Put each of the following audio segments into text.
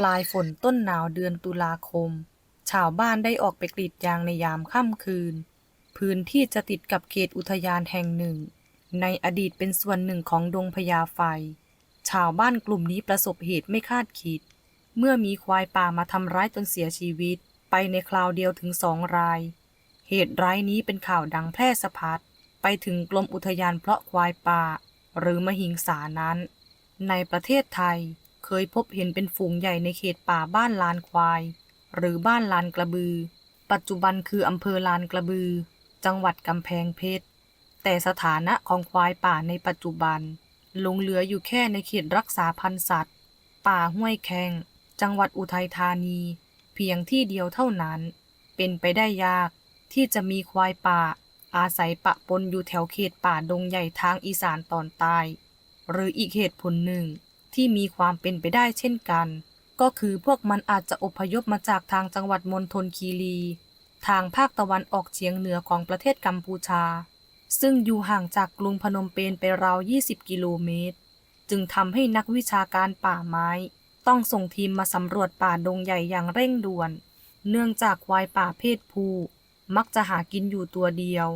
ปลายฝนต้นหนาวเดือนตุลาคม ชาวบ้านได้ออกไปกรีดยางในยามค่ำคืน พื้นที่จะติดกับเขตอุทยานแห่งหนึ่ง ในอดีตเป็นส่วนหนึ่งของดงพญาไฟ ชาวบ้านกลุ่มนี้ประสบเหตุไม่คาดคิด เมื่อมีควายป่ามาทำร้ายจนเสียชีวิต ไปในคราวเดียวถึงสองราย เหตุร้ายนี้เป็นข่าวดังแพร่สะพัดไปถึงกรมอุทยานเพราะควายป่า หรือมหิงสานั้น ในประเทศไทย เคยพบเห็นเป็นฝูงใหญ่ในเขตป่าบ้านลานควาย หรือบ้านลานกระบือ ปัจจุบันคืออำเภอลานกระบือ จังหวัดกำแพงเพชร แต่สถานะของควายป่าในปัจจุบันหลงเหลืออยู่แค่ในเขตรักษาพันธุ์สัตว์ ป่าห้วยแคงจังหวัดอุทัยธานี เพียงที่เดียวเท่านั้น เป็นไปได้ยากที่จะมีควายป่า อาศัยปะปนอยู่แถวเขตป่าดงใหญ่ทางอีสานตอนใต้หรืออีกเหตุผลหนึ่ง ที่มีความเป็นไปได้เช่นกัน ก็คือพวกมันอาจจะอพยพมาจากทางจังหวัดมณฑลคีรี ทางภาคตะวันออกเฉียงเหนือของประเทศกัมพูชา ซึ่งอยู่ห่างจากกรุงพนมเปญไปราว 20 กิโลเมตร จึงทำให้นักวิชาการป่าไม้ ต้องส่งทีมมาสำรวจป่าดงใหญ่อย่างเร่งด่วน เนื่องจากควายป่าเพศผู้มักจะหากินอยู่ตัวเดียว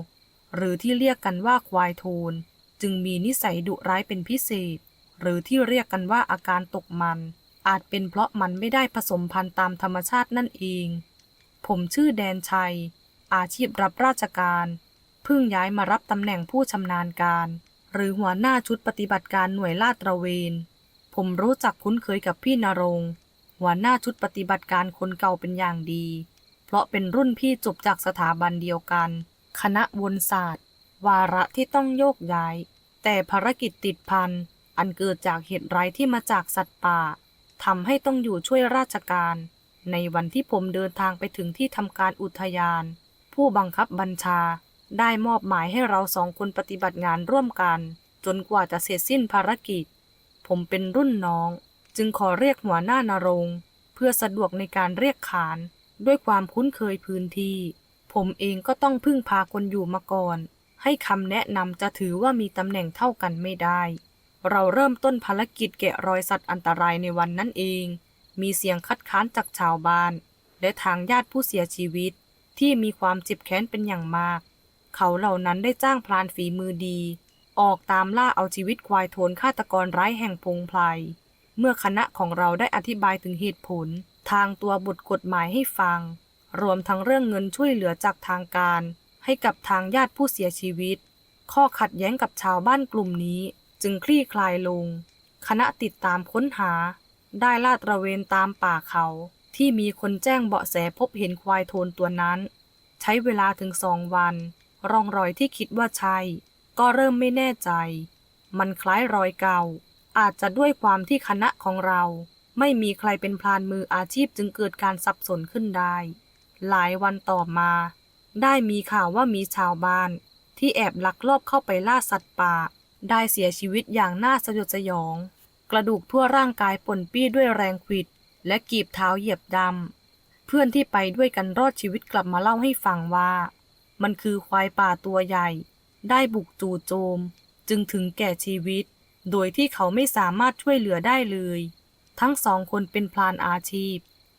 หรือที่เรียกกันว่าควายโทน จึงมีนิสัยดุร้ายเป็นพิเศษ หรือที่เรียกกันว่าอาการตกมัน อาจเป็นเพราะมันไม่ได้ผสมพันธุ์ตามธรรมชาตินั่นเอง ผมชื่อแดนชัย อาชีพรับราชการ เพิ่งย้ายมารับตำแหน่งผู้ชำนาญการ หรือหัวหน้าชุดปฏิบัติการหน่วยลาดตระเวน ผมรู้จักคุ้นเคยกับพี่นรงหัวหน้าชุดปฏิบัติการคนเก่าเป็นอย่างดี เพราะเป็นรุ่นพี่จบจากสถาบันเดียวกัน คณะวนศาสตร์ วาระที่ต้องโยกย้าย แต่ภารกิจติดพัน อันเกิดจากเหตุร้ายที่มาจากสัตว์ป่าทำให้ต้องอยู่ช่วยราชการ ในวันที่ผมเดินทางไปถึงที่ทำการอุทยาน ผู้บังคับบัญชา ได้มอบหมายให้เราสองคนปฏิบัติงานร่วมกัน จนกว่าจะเสร็จสิ้นภารกิจ ผมเป็นรุ่นน้อง จึงขอเรียกหัวหน้านรงเพื่อสะดวกในการเรียกขานด้วยความคุ้นเคยพื้นที่ ผมเองก็ต้องพึ่งพาคนอยู่มาก่อน ให้คำแนะนำจะถือว่ามีตำแหน่งเท่ากันไม่ได้ เราเริ่มต้นภารกิจแกะรอยสัตว์อันตรายในวันนั้นเอง มีเสียงคัดค้านจากชาวบ้าน และทางญาติผู้เสียชีวิต ที่มีความเจ็บแค้นเป็นอย่างมาก เขาเหล่านั้นได้จ้างพลานฝีมือดี ออกตามล่าเอาชีวิตควายโทนฆาตกรร้ายแห่งพงไพรเมื่อคณะของเราได้อธิบายถึงเหตุผล ทางตัวบทกฎหมายให้ฟัง รวมทั้งเรื่องเงินช่วยเหลือจากทางการ ให้กับทางญาติผู้เสียชีวิต ข้อขัดแย้งกับชาวบ้านกลุ่มนี้ จึงคลี่คลายลง คณะติดตามค้นหา ได้ลาดตระเวนตามป่าเขา ที่มีคนแจ้งเบาะแสพบเห็นควายโทนตัวนั้น ใช้เวลาถึงสองวัน ร่องรอยที่คิดว่าใช่ ก็เริ่มไม่แน่ใจ มันคล้ายรอยเก่า อาจจะด้วยความที่คณะของเรา ไม่มีใครเป็นพลานมืออาชีพจึงเกิดการสับสนขึ้นได้ หลายวันต่อมา ได้มีข่าวว่ามีชาวบ้าน ที่แอบลักลอบเข้าไปล่าสัตว์ป่า ได้เสียชีวิตอย่างน่าสยดสยอง กระดูกทั่วร่างกายป่นปี้ด้วยแรงขิด และกีบเท้าเหยียบดำ เพื่อนที่ไปด้วยกันรอดชีวิตกลับมาเล่าให้ฟังว่า มันคือควายป่าตัวใหญ่ ได้บุกจู่โจม จึงถึงแก่ชีวิต โดยที่เขาไม่สามารถช่วยเหลือได้เลย ทั้งสองคนเป็นพลานอาชีพ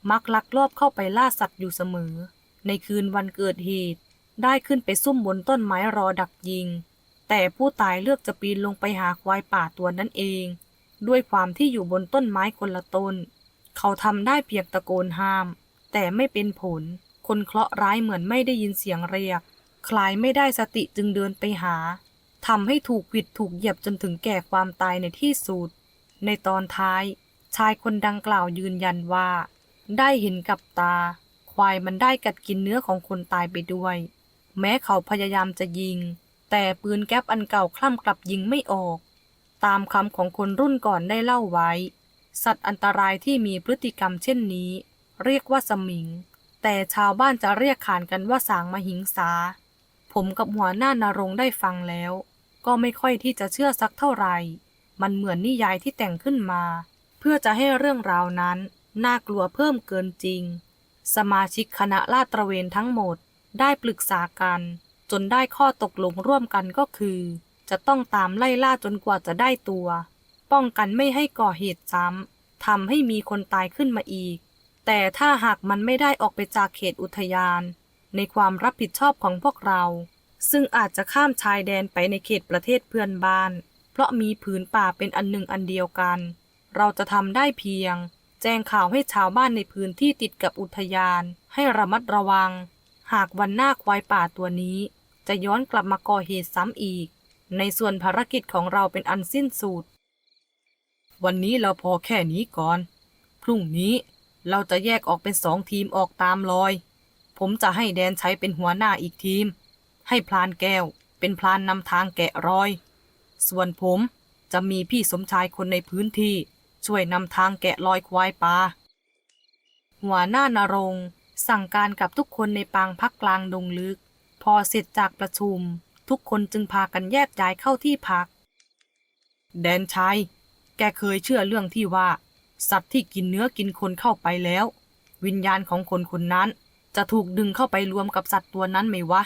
มักลักลอบเข้าไปล่าสัตว์อยู่เสมอ ในคืนวันเกิดเหตุ ได้ขึ้นไปซุ่มบนต้นไม้รอดักยิง แต่ผู้ตายเลือกจะปีนลงไปหาควายป่าตัวนั้นเอง ด้วยความที่อยู่บนต้นไม้คนละต้น เขาทำได้เพียงตะโกนห้าม แต่ไม่เป็นผล คนเคราะห์ร้ายเหมือนไม่ได้ยินเสียงเรียก คลายไม่ได้สติจึงเดินไปหาทำให้ถูกผิดถูกเหยียบจนถึงแก่ความตายในที่สุด ในตอนท้าย ชายคนดังกล่าวยืนยันว่า ได้เห็นกับตา ควายมันได้กัดกินเนื้อของคนตายไปด้วย แม้เขาพยายามจะยิง แต่ปืนแก๊ปอันเก่าคล่ำกลับยิงไม่ออก ตามคำของคนรุ่นก่อนได้เล่าไว้ สัตว์อันตรายที่มีพฤติกรรมเช่นนี้ เรียกว่าสมิง แต่ชาวบ้านจะเรียกขานกันว่าสางมหิงสา ผมกับหัวหน้านรงได้ฟังแล้ว ก็ไม่ค่อยที่จะเชื่อสักเท่าไหร่ มันเหมือนนิยายที่แต่งขึ้นมา เพื่อจะให้เรื่องราวนั้นน่ากลัวเพิ่มเกินจริง สมาชิกคณะลาดตระเวนทั้งหมดได้ปรึกษากัน นได้ข้อตกลงร่วมกันก็คือ จะต้องตามไล่ล่าจนกว่าจะได้ตัว ป้องกันไม่ให้ก่อเหตุซ้ำทำให้มีคนตายขึ้นมาอีก แต่ถ้าหากมันไม่ได้ออกไปจากเขตอุทยาน ในความรับผิดชอบของพวกเรา ซึ่งอาจจะข้ามชายแดนไปในเขตประเทศเพื่อนบ้าน เพราะมีผืนป่าเป็นอันหนึ่งอันเดียวกัน เราจะทำได้เพียง แจ้งข่าวให้ชาวบ้านในพื้นที่ติดกับอุทยาน ให้ระมัดระวังหากวันหน้าควายป่าตัวนี้ จะย้อนกลับมาก่อเหตุซ้ำอีก ในส่วนภารกิจของเราเป็นอันสิ้นสุด วันนี้เราพอแค่นี้ก่อน พรุ่งนี้เราจะแยกออกเป็นสองทีมออกตามรอย ผมจะให้แดนใช้เป็นหัวหน้าอีกทีม ให้พลานแก้วเป็นพลานนำทางแกะรอย ส่วนผมจะมีพี่สมชายคนในพื้นที่ ช่วยนำทางแกะรอยควายป่าหัวหน้านรงสั่งการกับทุกคนในปางพักกลางดงลึก พอเสร็จจากประชุม ทุกคนจึงพากันแยกย้ายเข้าที่พัก แดนชัย แกเคยเชื่อเรื่องที่ว่า สัตว์ที่กินเนื้อกินคนเข้าไปแล้ว วิญญาณของคนคนนั้น จะถูกดึงเข้าไปรวมกับสัตว์ตัวนั้นไหมวะ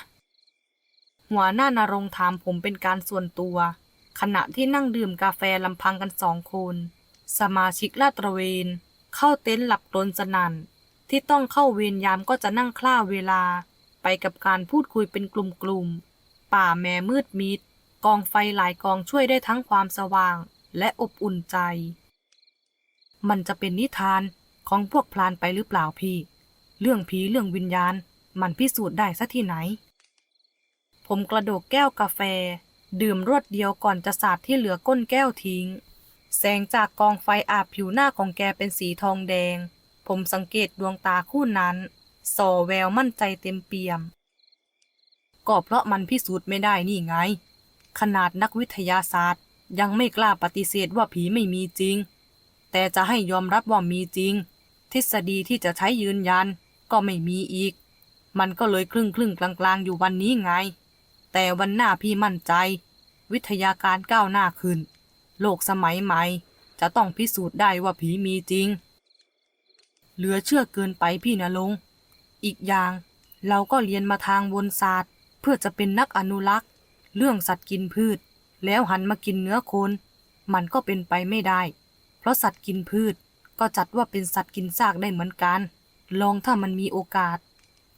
หัวหน้านรงถามผมเป็นการส่วนตัว ขณะที่นั่งดื่มกาแฟลำพังกันสองคน สมาชิกลาดตระเวน เข้าเต็นท์หลับกลนสนั่นที่ต้องเข้าเวรยามก็จะนั่งคล่าเวลา ไปกับการพูดคุยเป็นกลุ่มๆ ป่าแม่มืดมิด กองไฟหลายกองช่วยได้ทั้งความสว่างและอบอุ่นใจ มันจะเป็นนิทานของพวกพลานไปหรือเปล่าพี่ เรื่องผีเรื่องวิญญาณ มันพิสูจน์ได้ซะที่ไหน ผมกระโดกแก้วกาแฟ ดื่มรวดเดียวก่อนจะสาดที่เหลือก้นแก้วทิ้ง แสงจากกองไฟอาบผิวหน้าของแกเป็นสีทองแดง ผมสังเกตดวงตาคู่นั้น ส่อแววมั่นใจเต็มเปี่ยม ก็เพราะมันพิสูจน์ไม่ได้นี่ไง ขนาดนักวิทยาศาสตร์ ยังไม่กล้าปฏิเสธว่าผีไม่มีจริง แต่จะให้ยอมรับว่ามีจริง ทฤษฎีที่จะใช้ยืนยันก็ไม่มีอีก มันก็เลยครึ่งครึ่งกลางๆ อยู่วันนี้ไง แต่วันหน้าพี่มั่นใจ วิทยาการก้าวหน้าขึ้น โลกสมัยใหม่ จะต้องพิสูจน์ได้ว่าผีมีจริง เหลือเชื่อเกินไปพี่นะลง อีกอย่างเราก็เรียนมาทางวนศาสตร์ เพื่อจะเป็นนักอนุรักษ์ เรื่องสัตว์กินพืช แล้วหันมากินเนื้อคน มันก็เป็นไปไม่ได้ เพราะสัตว์กินพืชก็จัดว่าเป็นสัตว์กินซากได้เหมือนกัน ลองถ้ามันมีโอกาส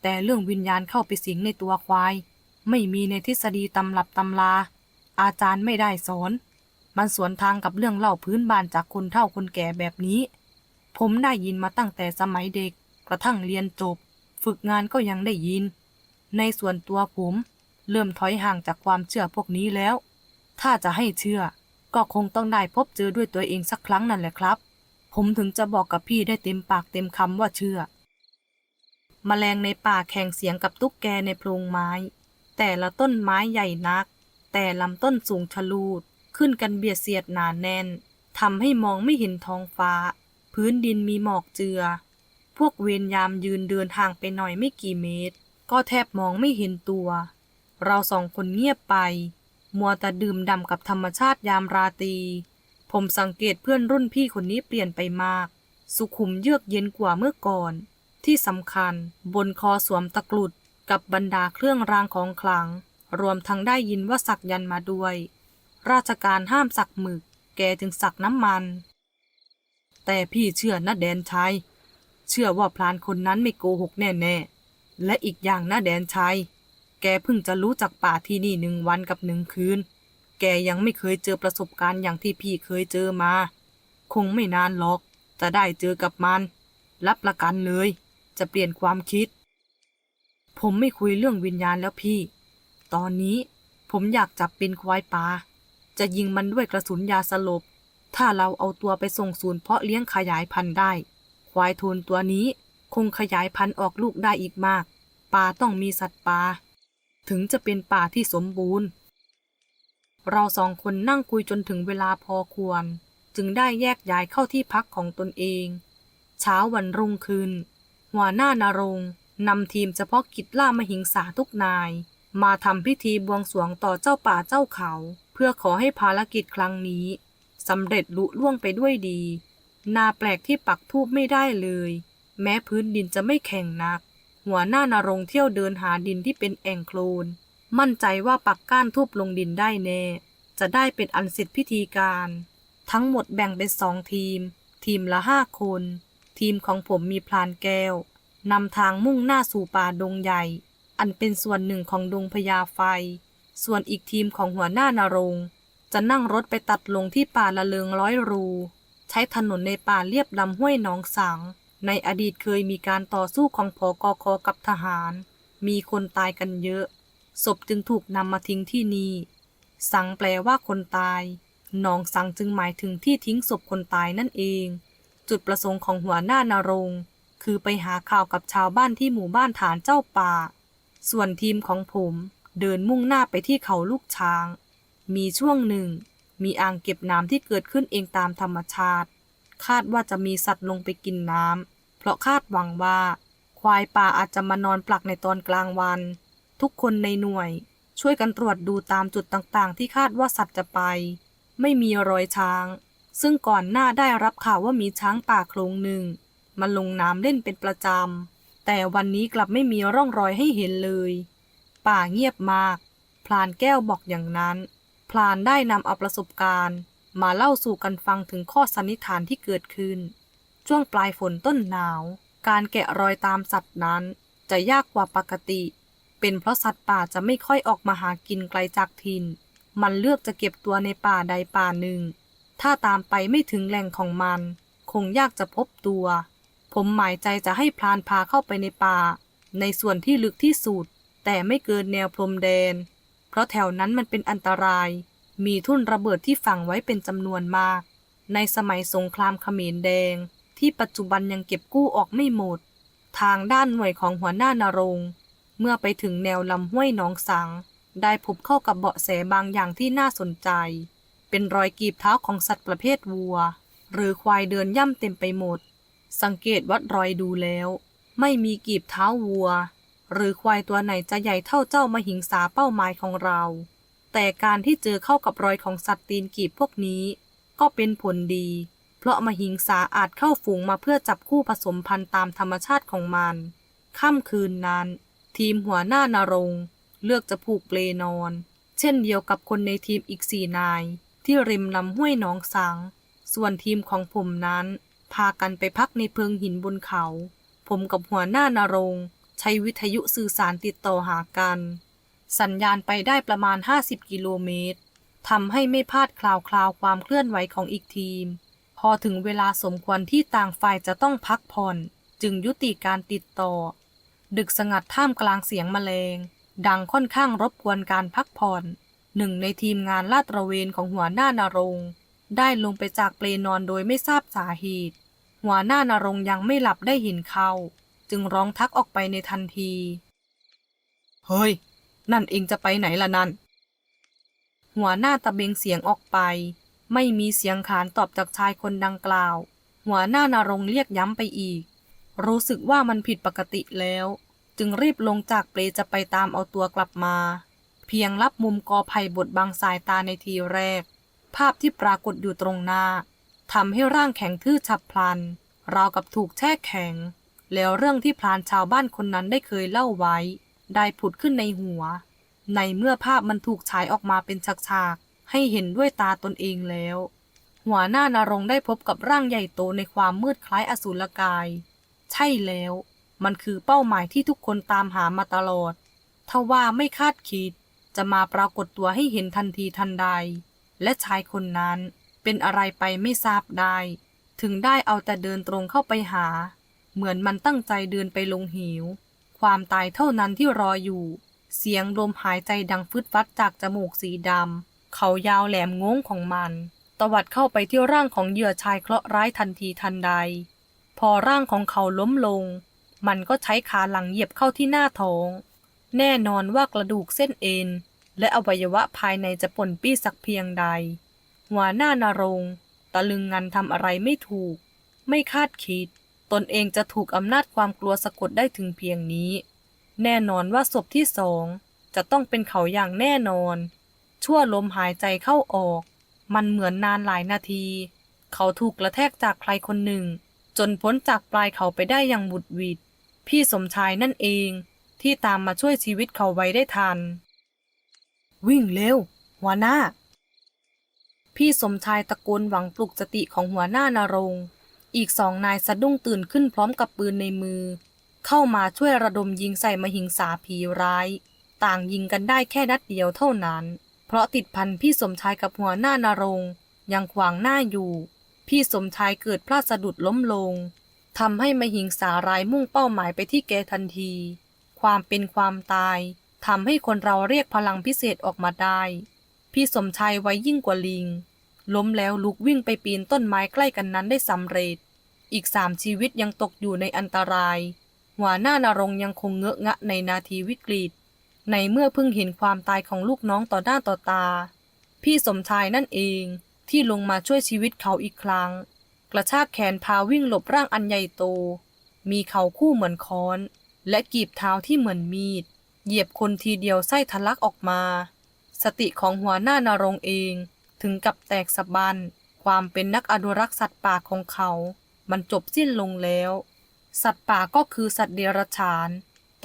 แต่เรื่องวิญญาณเข้าไปสิงในตัวควาย ไม่มีในทฤษฎีตำรับตำราอาจารย์ไม่ได้สอน มันสวนทางกับเรื่องเล่าพื้นบ้านจากคนเฒ่าคนแก่แบบนี้ ผมได้ยินมาตั้งแต่สมัยเด็กกระทั่งเรียนจบ ฝึกงานก็ยังได้ยิน ในส่วนตัวผม เริ่มถอยห่างจากความเชื่อพวกนี้แล้ว ถ้าจะให้เชื่อ ก็คงต้องได้พบเจอด้วยตัวเองสักครั้งนั่นแหละครับ ผมถึงจะบอกกับพี่ได้เต็มปากเต็มคำว่าเชื่อแมลงในป่าแข่งเสียงกับตุ๊กแกในโพรงไม้ แต่ละต้นไม้ใหญ่นัก แต่ลำต้นสูงชะลูด ขึ้นกันเบียดเสียดหนาแน่นทำให้มองไม่เห็นท้องฟ้า พื้นดินมีหมอกเจือ วกเวรยามยืนเดินห่างไปหน่อยไม่กี่เมตร ก็แทบมองไม่เห็นตัว เราสองคนเงียบไป มัวแต่ดื่มด่ำกับธรรมชาติยามราตรี ผมสังเกตเพื่อนรุ่นพี่คนนี้เปลี่ยนไปมาก สุขุมเยือกเย็นกว่าเมื่อก่อน ที่สำคัญบนคอสวมตะกรุดกับบรรดาเครื่องรางของขลัง รวมทั้งได้ยินว่าสักยันมาด้วย ราชการห้ามสักหมึก แกจึงสักน้ำมัน แต่พี่เชื่อนะแดนชัย เชื่อว่าพลานคนนั้นไม่โกหกแน่ๆ และอีกอย่างนะแดนชัย แกเพิ่งจะรู้จักป่าที่นี่หนึ่งวันกับหนึ่งคืน แกยังไม่เคยเจอประสบการณ์อย่างที่พี่เคยเจอมา คงไม่นานหรอก จะได้เจอกับมัน รับประกันเลย จะเปลี่ยนความคิด ผมไม่คุยเรื่องวิญญาณแล้วพี่ ตอนนี้ผมอยากจับเป็นควายป่า จะยิงมันด้วยกระสุนยาสลบ ถ้าเราเอาตัวไปส่งศูนย์เพาะเลี้ยงขยายพันธุ์ได้ ควายโทนตัวนี้คงขยายพันธุ์ออกลูกได้อีกมาก ป่าต้องมีสัตว์ป่า ถึงจะเป็นป่าที่สมบูรณ์ เราสองคนนั่งคุยจนถึงเวลาพอควร จึงได้แยกย้ายเข้าที่พักของตนเอง เช้าวันรุ่งขึ้น หัวหน้านารงนำทีมเฉพาะกิจล่ามหิงสาทุกนาย มาทำพิธีบวงสรวงต่อเจ้าป่าเจ้าเขา เพื่อขอให้ภารกิจครั้งนี้สำเร็จลุล่วงไปด้วยดี นาแปลกที่ปักทูบไม่ได้เลย แม้พื้นดินจะไม่แข็งนัก หัวหน้านรงเที่ยวเดินหาดินที่เป็นแอ่งโคลน มั่นใจว่าปักก้านทูบลงดินได้แน่ จะได้เป็นอันเสร็จพิธีการ ทั้งหมดแบ่งเป็นสองทีม ทีมละห้าคน ทีมของผมมีพลานแก้วนำทางมุ่งหน้าสู่ป่าดงใหญ่ อันเป็นส่วนหนึ่งของดงพญาไฟ ส่วนอีกทีมของหัวหน้านรง จะนั่งรถไปตัดลงที่ป่าละเลิงร้อยรู ใช้ถนนในป่าเลียบลำห้วยหนองสัง ในอดีตเคยมีการต่อสู้ของพอกอคอกับทหาร มีคนตายกันเยอะ ศพจึงถูกนำมาทิ้งที่นี่ สังแปลว่าคนตายหนองสังจึงหมายถึงที่ทิ้งศพคนตายนั่นเอง จุดประสงค์ของหัวหน้านารง คือไปหาข่าวกับชาวบ้านที่หมู่บ้านฐานเจ้าป่า ส่วนทีมของผมเดินมุ่งหน้าไปที่เขาลูกช้าง มีช่วงหนึ่ง มีอ่างเก็บน้ำที่เกิดขึ้นเองตามธรรมชาติ คาดว่าจะมีสัตว์ลงไปกินน้ำเพราะคาดหวังว่า ควายป่าอาจจะมานอนปลักในตอนกลางวัน ทุกคนในหน่วย ช่วยกันตรวจดูตามจุดต่างๆ ที่คาดว่าสัตว์จะไป ไม่มีรอยช้าง ซึ่งก่อนหน้าได้รับข่าวว่ามีช้างป่าโครงหนึ่งมาลงน้ำเล่นเป็นประจำ แต่วันนี้กลับไม่มีร่องรอยให้เห็นเลย ป่าเงียบมาก พลานแก้วบอกอย่างนั้น พลานได้นำเอาประสบการณ์ มาเล่าสู่กันฟังถึงข้อสันนิษฐานที่เกิดขึ้น ช่วงปลายฝนต้นหนาว การแกะรอยตามสัตว์นั้น จะยากกว่าปกติ เป็นเพราะสัตว์ป่าจะไม่ค่อยออกมาหากินไกลจากถิ่น มันเลือกจะเก็บตัวในป่าใดป่าหนึ่ง ถ้าตามไปไม่ถึงแหล่งของมัน คงยากจะพบตัว ผมหมายใจจะให้พลานพาเข้าไปในป่า ในส่วนที่ลึกที่สุด แต่ไม่เกินแนวพรมแดน เพราะแถวนั้นมันเป็นอันตราย มีทุ่นระเบิดที่ฝังไว้เป็นจำนวนมาก ในสมัยสงครามเขมรแดง ที่ปัจจุบันยังเก็บกู้ออกไม่หมด ทางด้านหน่วยของหัวหน้านรงเมื่อไปถึงแนวลำห้วยหนองสัง ได้พบเข้ากับเบาะแสบางอย่างที่น่าสนใจ เป็นรอยกีบเท้าของสัตว์ประเภทวัว หรือควายเดินย่ำเต็มไปหมด สังเกตวัดรอยดูแล้ว ไม่มีกีบเท้าวัว หรือควายตัวไหนจะใหญ่เท่าเจ้ามหิงสาเป้าหมายของเรา แต่การที่เจอเข้ากับรอยของสัตว์ตีนกีบพวกนี้ ก็เป็นผลดี เพราะมหิงสาอาจเข้าฝูงมาเพื่อจับคู่ผสมพันธุ์ตามธรรมชาติของมัน ค่ำคืนนั้น ทีมหัวหน้านรงเลือกจะผูกเปลนอน เช่นเดียวกับคนในทีมอีกสี่นาย ที่ริมลำห้วยหนองสัง ส่วนทีมของผมนั้น พากันไปพักในเพิงหินบนเขา ผมกับหัวหน้านรง ใช้วิทยุสื่อสารติดต่อหากัน สัญญาณไปได้ประมาณ 50 กิโลเมตรทำให้ไม่พลาดคลาวคลาวความเคลื่อนไหวของอีกทีม พอถึงเวลาสมควรที่ต่างฝ่ายจะต้องพักผ่อน จึงยุติการติดต่อ ดึกสงัดท่ามกลางเสียงแมลง ดังค่อนข้างรบกวนการพักผ่อนหนึ่งในทีมงานลาดตระเวนของหัวหน้านรง ได้ลงไปจากเปลนอนโดยไม่ทราบสาเหตุ หัวหน้านรงยังไม่หลับได้เห็นเขา จึงร้องทักออกไปในทันที เฮ้ย นั่นเองจะไปไหนล่ะนั่น หัวหน้าตะเบงเสียงออกไป ไม่มีเสียงขานตอบจากชายคนดังกล่าว หัวหน้านรงค์เรียกย้ำไปอีก รู้สึกว่ามันผิดปกติแล้ว จึงรีบลงจากเปลจะไปตามเอาตัวกลับมา เพียงรับมุมกอไผ่บดบังสายตาในทีแรก ภาพที่ปรากฏอยู่ตรงหน้าทำให้ร่างแข็งทื่อฉับพลัน ราวกับถูกแช่แข็ง แล้วเรื่องที่พลานชาวบ้านคนนั้นได้เคยเล่าไว้ ได้ผุดขึ้นในหัว ในเมื่อภาพมันถูกฉายออกมาเป็นฉากๆ ให้เห็นด้วยตาตนเองแล้ว หัวหน้านรงได้พบกับร่างใหญ่โตในความมืดคล้ายอสูรกาย ใช่แล้ว มันคือเป้าหมายที่ทุกคนตามหามาตลอดทว่าไม่คาดคิด จะมาปรากฏตัวให้เห็นทันทีทันใด และชายคนนั้นเป็นอะไรไปไม่ทราบได้ ถึงได้เอาแต่เดินตรงเข้าไปหา เหมือนมันตั้งใจเดินไปลงเหว ความตายเท่านั้นที่รออยู่ เสียงลมหายใจดังฟึดฟัดจากจมูกสีดำ เขายาวแหลมงงของมัน ตวัดเข้าไปที่ร่างของเหยื่อชายเคราะห์ร้ายทันทีทันใด พอร่างของเขาล้มลง มันก็ใช้ขาหลังเหยียบเข้าที่หน้าท้อง แน่นอนว่ากระดูกเส้นเอ็น และอวัยวะภายในจะป่นปี้สักเพียงใด หัวหน้านรง ตะลึงงันทำอะไรไม่ถูก ไม่คาดคิด ตนเองจะถูกอำนาจความกลัวสะกดได้ถึงเพียงนี้ แน่นอนว่าศพที่สองจะต้องเป็นเขาอย่างแน่นอน ชั่วลมหายใจเข้าออก มันเหมือนนานหลายนาที เขาถูกกระแทกจากใครคนหนึ่ง จนพ้นจากปลายเขาไปได้อย่างบุดหวิดพี่สมชายนั่นเองที่ตามมาช่วยชีวิตเขาไว้ได้ทัน วิ่งเร็ว หัวหน้า พี่สมชายตะโกนหวังปลุกสติของหัวหน้านรง อีกสองนายสะดุ้งตื่นขึ้นพร้อมกับปืนในมือ เข้ามาช่วยระดมยิงใส่มหิงสาผีร้าย ต่างยิงกันได้แค่นัดเดียวเท่านั้น เพราะติดพันพี่สมชายกับหัวหน้านรงยังขวางหน้าอยู่ พี่สมชายเกิดพลาดสะดุดล้มลงทำให้มหิงสารายมุ่งเป้าหมายไปที่แกทันที ความเป็นความตายทำให้คนเราเรียกพลังพิเศษออกมาได้ พี่สมชายไว้ยิ่งกว่าลิง ล้มแล้วลุกวิ่งไปปีนต้นไม้ใกล้กันนั้นได้สำเร็จ อีกสามชีวิตยังตกอยู่ในอันตราย หัวหน้านรงยังคงเงอะงะในนาทีวิกฤต ในเมื่อเพิ่งเห็นความตายของลูกน้องต่อหน้าต่อตา พี่สมชายนั่นเองที่ลงมาช่วยชีวิตเขาอีกครั้ง กระชากแขนพาวิ่งหลบร่างอันใหญ่โต มีเขาคู่เหมือนค้อน และกีบเท้าที่เหมือนมีด เหยียบคนทีเดียวไส้ทะลักออกมา สติของหัวหน้านรงเอง ถึงกับแตกสะบันความเป็นนักอนุรักษ์สัตว์ป่าของเขา มันจบสิ้นลงแล้ว สัตว์ป่าก็คือสัตว์เดรัจฉาน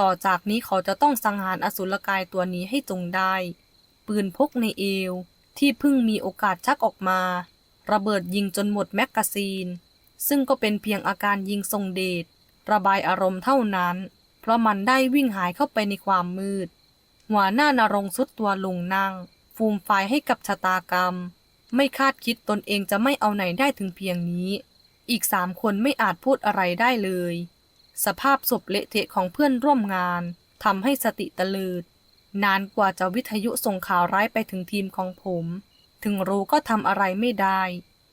ต่อจากนี้เขาจะต้องสังหารอสุรกายตัวนี้ให้จงได้ ปืนพกในเอว ที่เพิ่งมีโอกาสชักออกมา ระเบิดยิงจนหมดแมกกาซีน ซึ่งก็เป็นเพียงอาการยิงทรงเดช ระบายอารมณ์เท่านั้น เพราะมันได้วิ่งหายเข้าไปในความมืด หัวหน้านรงสุดตัวลงนั่ง ฟูมไฟายให้กับชะตากรรม ไม่คาดคิดตนเองจะไม่เอาไหนได้ถึงเพียงนี้ อีกสามคนไม่อาจพูดอะไรได้เลย สภาพศพเละเทะของเพื่อนร่วมงานทำให้สติตะลิดนานกว่าจะวิทยุส่งข่าวร้ายไปถึงทีมของผม ถึงรู้ก็ทำอะไรไม่ได้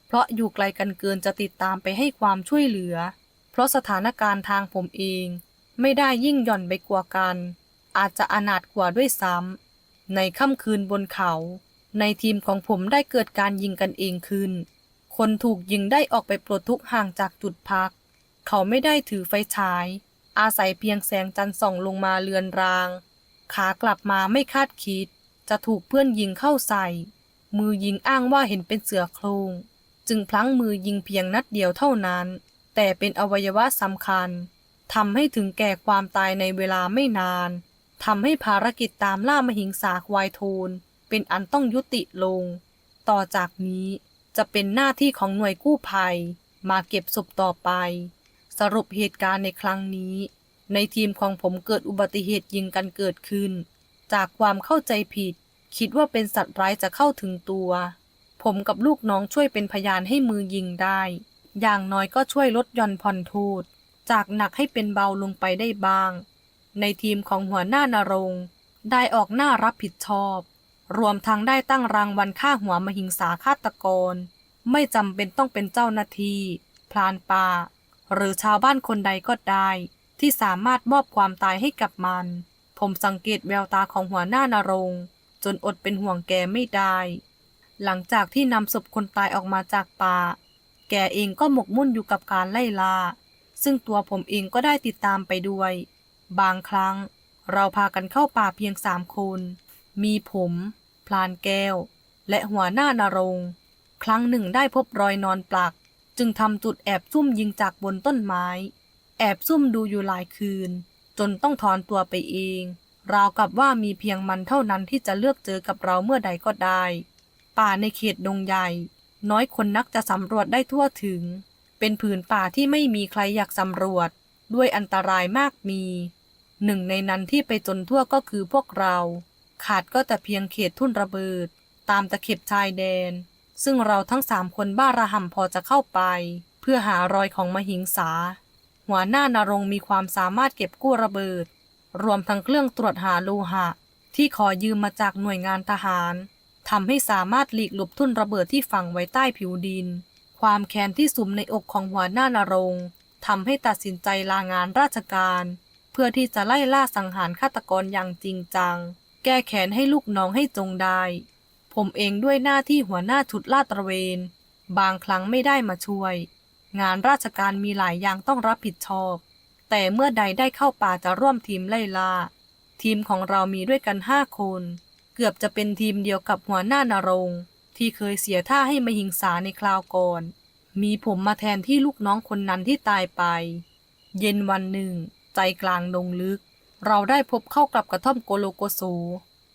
เพราะอยู่ไกลกันเกินจะติดตามไปให้ความช่วยเหลือ เพราะสถานการณ์ทางผมเอง ไม่ได้ยิ่งหย่อนไปกว่ากัน อาจจะอนาถกว่าด้วยซ้ำ ในค่ำคืนบนเขา ในทีมของผมได้เกิดการยิงกันเองขึ้น คนถูกยิงได้ออกไปปลดทุกห่างจากจุดพัก เขาไม่ได้ถือไฟฉาย อาศัยเพียงแสงจันทร์ส่องลงมาเลือนราง ขากลับมาไม่คาดคิด จะถูกเพื่อนยิงเข้าใส่ มือยิงอ้างว่าเห็นเป็นเสือโครงจึงพลั้งมือยิงเพียงนัดเดียวเท่านั้น แต่เป็นอวัยวะสำคัญทำให้ถึงแก่ความตายในเวลาไม่นาน ทำให้ภารกิจตามล่ามหิงสาควายโทน เป็นอันต้องยุติลง ต่อจากนี้จะเป็นหน้าที่ของหน่วยกู้ภัย มาเก็บศพต่อไป สรุปเหตุการณ์ในครั้งนี้ ในทีมของผมเกิดอุบัติเหตุยิงกันเกิดขึ้น จากความเข้าใจผิด คิดว่าเป็นสัตว์ร้ายจะเข้าถึงตัว ผมกับลูกน้องช่วยเป็นพยานให้มือยิงได้ อย่างน้อยก็ช่วยลดย่อนผ่อนโทษ จากหนักให้เป็นเบาลงไปได้บ้าง ในทีมของหัวหน้านรงได้ออกหน้ารับผิดชอบ รวมทั้งได้ตั้งรางวัลค่าหัวมหิงสาฆาตกร ไม่จำเป็นต้องเป็นเจ้าหน้าที่พลานป่า หรือชาวบ้านคนใดก็ได้ ที่สามารถมอบความตายให้กับมัน ผมสังเกตแววตาของหัวหน้านรงจนอดเป็นห่วงแกไม่ได้ หลังจากที่นำศพคนตายออกมาจากป่า แกเองก็หมกมุ่นอยู่กับการไล่ล่า ซึ่งตัวผมเองก็ได้ติดตามไปด้วย บางครั้งเราพากันเข้าป่าเพียงสามคน มีผม พลานแก้ว และหัวหน้านรงค์ครั้งหนึ่งได้พบรอยนอนปลัก จึงทำจุดแอบซุ่มยิงจากบนต้นไม้ แอบซุ่มดูอยู่หลายคืน จนต้องถอนตัวไปเอง ราวกับว่ามีเพียงมันเท่านั้นที่จะเลือกเจอกับเราเมื่อใดก็ได้ ป่าในเขตดงใหญ่ น้อยคนนักจะสำรวจได้ทั่วถึง เป็นผืนป่าที่ไม่มีใครอยากสำรวจ ด้วยอันตรายมากมี หนึ่งในนั้นที่ไปจนทั่วก็คือพวกเรา ขาดก็แต่เพียงเขตทุ่นระเบิด ตามตะเข็บชายแดน ซึ่งเราทั้งสามคนบ้าระห่ำพอจะเข้าไป เพื่อหารอยของมหิงสา หัวหน้านารงมีความสามารถเก็บกู้ระเบิด รวมทั้งเครื่องตรวจหาโลหะ ที่ขอยืมมาจากหน่วยงานทหารทำให้สามารถหลีกหลบทุ่นระเบิดที่ฝังไว้ใต้ผิวดิน ความแค้นที่สุมในอกของหัวหน้านารงทำให้ตัดสินใจลางานราชการ เพื่อที่จะไล่ล่าสังหารฆาตกรอย่างจริงจัง แก้แค้นให้ลูกน้องให้จงได้ ผมเองด้วยหน้าที่หัวหน้าชุดลาดตระเวน บางครั้งไม่ได้มาช่วย งานราชการมีหลายอย่างต้องรับผิดชอบ แต่เมื่อใดได้เข้าป่าจะร่วมทีมไล่ล่า ทีมของเรามีด้วยกันห้าคน เกือบจะเป็นทีมเดียวกับหัวหน้านรงค์ที่เคยเสียท่าให้มาหิงสาในคราวก่อน มีผมมาแทนที่ลูกน้องคนนั้นที่ตายไป เย็นวันหนึ่ง ใจกลางดงลึก เราได้พบเข้ากับกระท่อมโกโลโกโซ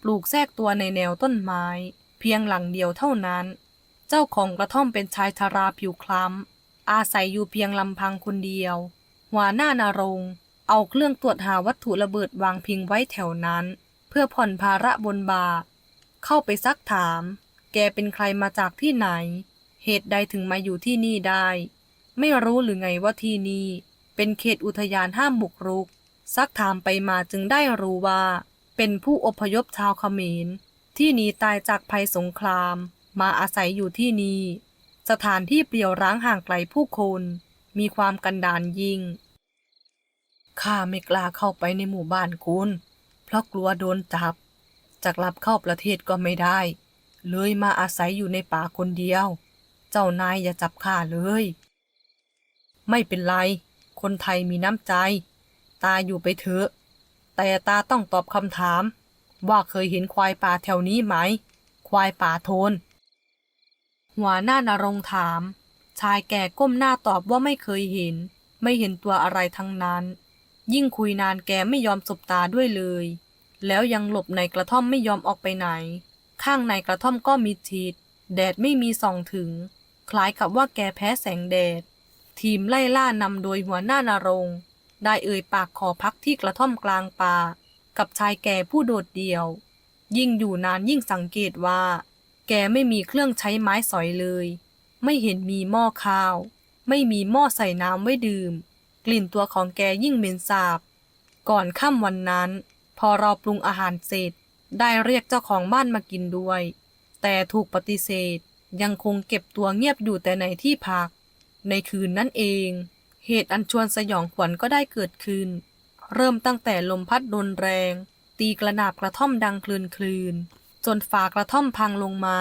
ปลูกแทรกตัวในแนวต้นไม้ เพียงหลังเดียวเท่านั้น เจ้าของกระท่อมเป็นชายชาราผิวคล้ำ อาศัยอยู่เพียงลำพังคนเดียว หัวหน้านารง เอาเครื่องตรวจหาวัตถุระเบิดวางพิงไว้แถวนั้น เพื่อผ่อนภาระบนบาเข้าไปซักถาม แกเป็นใครมาจากที่ไหน เหตุใดถึงมาอยู่ที่นี่ได้ ไม่รู้หรือไงว่าที่นี่ เป็นเขตอุทยานห้ามบุกรุก ซักถามไปมาจึงได้รู้ว่า เป็นผู้อพยพชาวเขมร ที่หนีตายจากภัยสงคราม มาอาศัยอยู่ที่นี่ สถานที่เปลี่ยวร้างห่างไกลผู้คน มีความกันดานยิ่งข้าไม่กล้าเข้าไปในหมู่บ้านคุณ เพราะกลัวโดนจับจะกลับเข้าประเทศก็ไม่ได้ เลยมาอาศัยอยู่ในป่าคนเดียว เจ้านายอย่าจับข้าเลย ไม่เป็นไร คนไทยมีน้ำใจ ตาอยู่ไปเถอะ แต่ตาต้องตอบคำถาม ว่าเคยเห็นควายป่าแถวนี้ไหม ควายป่าโทน หัวหน้านรงถาม ชายแก่ก้มหน้าตอบว่าไม่เคยเห็น ไม่เห็นตัวอะไรทั้งนั้น ยิ่งคุยนานแกไม่ยอมสบตาด้วยเลย แล้วยังหลบในกระท่อมไม่ยอมออกไปไหน ข้างในกระท่อมก็มีทิศแดดไม่มีส่องถึง คล้ายกับว่าแกแพ้แสงแดด ทีมไล่ล่านำโดยหัวหน้านรงได้เอ่ยปากขอพักที่กระท่อมกลางป่า กับชายแก่ผู้โดดเดี่ยว ยิ่งอยู่นานยิ่งสังเกตว่า แกไม่มีเครื่องใช้ไม้สอยเลย ไม่เห็นมีหม้อข้าว ไม่มีหม้อใส่น้ำไว้ดื่ม กลิ่นตัวของแกยิ่งเหม็นสาบ ก่อนค่ำวันนั้น พอเราปรุงอาหารเสร็จ ได้เรียกเจ้าของบ้านมากินด้วย แต่ถูกปฏิเสธยังคงเก็บตัวเงียบอยู่แต่ในที่พัก ในคืนนั้นเอง เหตุอันชวนสยองขวัญก็ได้เกิดขึ้น เริ่มตั้งแต่ลมพัดรุนแรง ตีกระนาบกระท่อมดังคลืนคลืนๆจนฝากระท่อมพังลงมา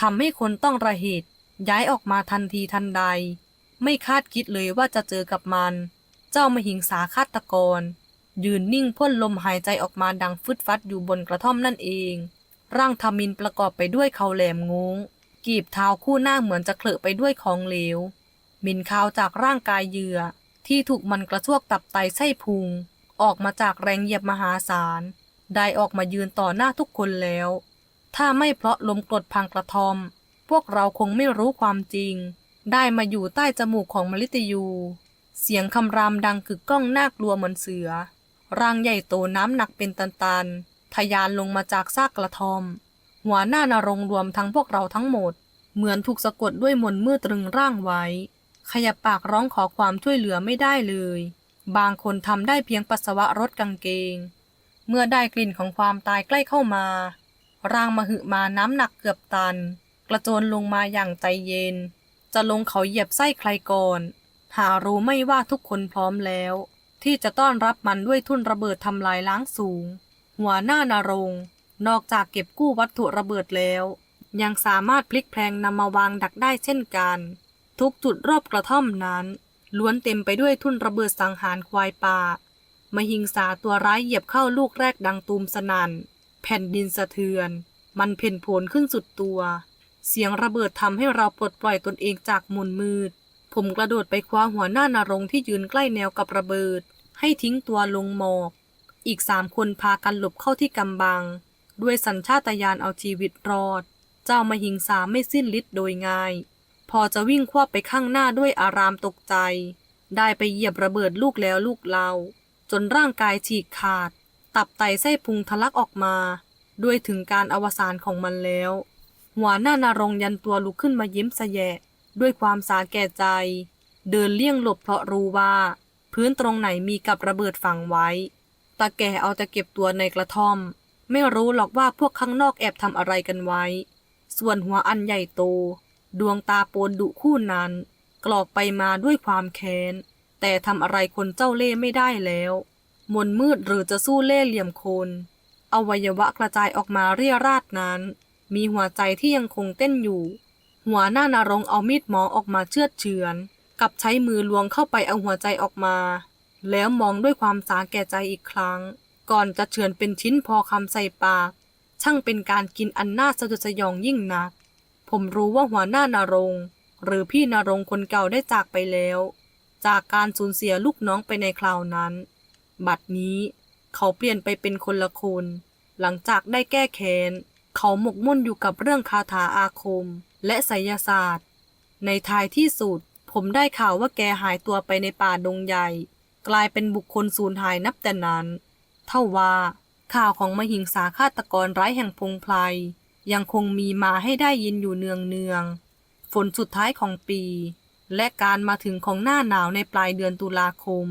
ทำให้คนต้องระเหตุย้ายออกมาทันทีทันใด ไม่คาดคิดเลยว่าจะเจอกับมัน เจ้ามหิงสาฆาตกร ยืนนิ่งพ่นลมหายใจออกมาดังฟึดฟัดอยู่บนกระท่อมนั่นเอง ร่างทมินประกอบไปด้วยเขาแหลมงงกีบเท้าคู่หน้าเหมือนจะเคลอะไปด้วยของเหลว หมินคาวจากร่างกายเหยื่อ ที่ถูกมันกระซวกตับไตไส้พุง ออกมาจากแรงเหยียบมหาศาล ได้ออกมายืนต่อหน้าทุกคนแล้ว ถ้าไม่เพราะลมกรดพังกระทอม พวกเราคงไม่รู้ความจริง ได้มาอยู่ใต้จมูกของมลิตยู เสียงคำรามดังกึกก้องน่ากลัวเหมือนเสือ ร่างใหญ่โตน้ำหนักเป็นตันๆทะยานลงมาจากซากกระทอม หัวหน้านรงค์รวมทั้งพวกเราทั้งหมด เหมือนถูกสะกดด้วยมนต์มืดตรึงร่างไว้ ขยับปากร้องขอความช่วยเหลือไม่ได้เลย บางคนทำได้เพียงปัสสาวะรดกางเกง เมื่อได้กลิ่นของความตายใกล้เข้ามา ร่างมหึมาน้ำหนักเกือบตัน กระโจนลงมาอย่างใจเย็น จะลงเขาเหยียบไส้ใครก่อน หารู้ไม่ว่าทุกคนพร้อมแล้ว ที่จะต้อนรับมันด้วยทุ่นระเบิดทำลายล้างสูง หัวหน้านารงนอกจากเก็บกู้วัตถุระเบิดแล้ว ยังสามารถพลิกแพลงนำมาวางดักได้เช่นกัน ทุกจุดรอบกระท่อมนั้น ล้วนเต็มไปด้วยทุ่นระเบิดสังหารควายป่ามหิงสาตัวร้ายเหยียบเข้าลูกแรกดังตูมสนัน่น แผ่นดินสะเทือน มันเพ่นโผนขึ้นสุดตัว เสียงระเบิดทำให้เราปลดปล่อยตนเองจากมุนมืด ผมกระโดดไปคว้าหัวหน้านรงที่ยืนใกล้แนวกับระเบิด ให้ทิ้งตัวลงหมอบ อีกสามคนพากันหลบเข้าที่กำบัง ด้วยสัญชาตญาณเอาชีวิตรอด เจ้ามหิงสาไม่สิ้นฤทธิ์โดยง่าย พอจะวิ่งคว้าไปข้างหน้าด้วยอารามตกใจ ได้ไปเหยียบระเบิดลูกแล้วลูกเล่าจนร่างกายฉีกขาด ตับไตไส้พุงทะลักออกมา ด้วยถึงการอวสานของมันแล้ว หัวหน้านารงยันตัวลุกขึ้นมายิ้มสแยะ ด้วยความสาแก่ใจ เดินเลี่ยงหลบเพราะรู้ว่า พื้นตรงไหนมีกับระเบิดฝังไว้ ตาแก่เอาแต่เก็บตัวในกระท่อม ไม่รู้หรอกว่าพวกข้างนอกแอบทำอะไรกันไว้ ส่วนหัวอันใหญ่โต ดวงตาโปนดุคู่นั้น กรอกไปมาด้วยความแค้น แต่ทำอะไรคนเจ้าเล่ไม่ได้แล้ว มนมืดหรือจะสู้เล่เหลี่ยมคน อวัยวะกระจายออกมาเรียราดนั้น มีหัวใจที่ยังคงเต้นอยู่ หัวหน้านรงเอามีดหมอออกมาเชือดเฉือน กับใช้มือลวงเข้าไปเอาหัวใจออกมา แล้วมองด้วยความสาแก่ใจอีกครั้ง ก่อนจะเฉือนเป็นชิ้นพอคำใส่ปาก ช่างเป็นการกินอันน่าสะดุดสยองยิ่งนัก ผมรู้ว่าหัวหน้านารงหรือพี่นารงค์คนเก่าได้จากไปแล้ว จากการสูญเสียลูกน้องไปในคราวนั้น บัดนี้เขาเปลี่ยนไปเป็นคนละคน หลังจากได้แก้แค้น เขาหมกมุ่นอยู่กับเรื่องคาถาอาคม และไสยศาสตร์ ในท้ายที่สุด ผมได้ข่าวว่าแกหายตัวไปในป่าดงใหญ่ กลายเป็นบุคคลสูญหายนับแต่นั้น เท่าว่าข่าวของมหิงสาฆาตกรร้ายแห่งพงไพร ยังคงมีมาให้ได้ยินอยู่เนืองเนืองๆฝนสุดท้ายของปี และการมาถึงของหน้าหนาวในปลายเดือนตุลาคม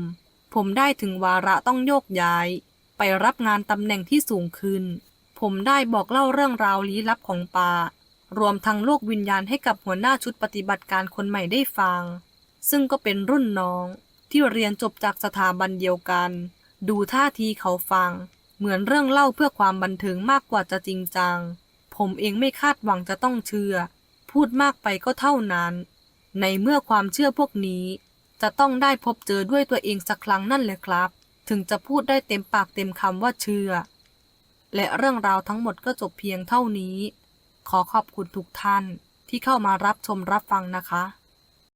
ผมได้ถึงวาระต้องโยกย้าย ไปรับงานตำแหน่งที่สูงขึ้น ผมได้บอกเล่าเรื่องราวลี้ลับของป่ารวมทั้งโลกวิญญาณให้กับหัวหน้าชุดปฏิบัติการคนใหม่ได้ฟัง ซึ่งก็เป็นรุ่นน้องที่เรียนจบจากสถาบันเดียวกัน ดูท่าทีเขาฟัง เหมือนเรื่องเล่าเพื่อความบันเทิงมากกว่าจะจริงจัง ผมเองไม่คาดหวังจะต้องเชื่อ พูดมากไปก็เท่านั้น ในเมื่อความเชื่อพวกนี้ จะต้องได้พบเจอด้วยตัวเองสักครั้งนั่นแหละครับ ถึงจะพูดได้เต็มปากเต็มคำว่าเชื่อ และเรื่องราวทั้งหมดก็จบเพียงเท่านี้ ขอขอบคุณทุกท่านที่เข้ามารับชมรับฟังนะคะ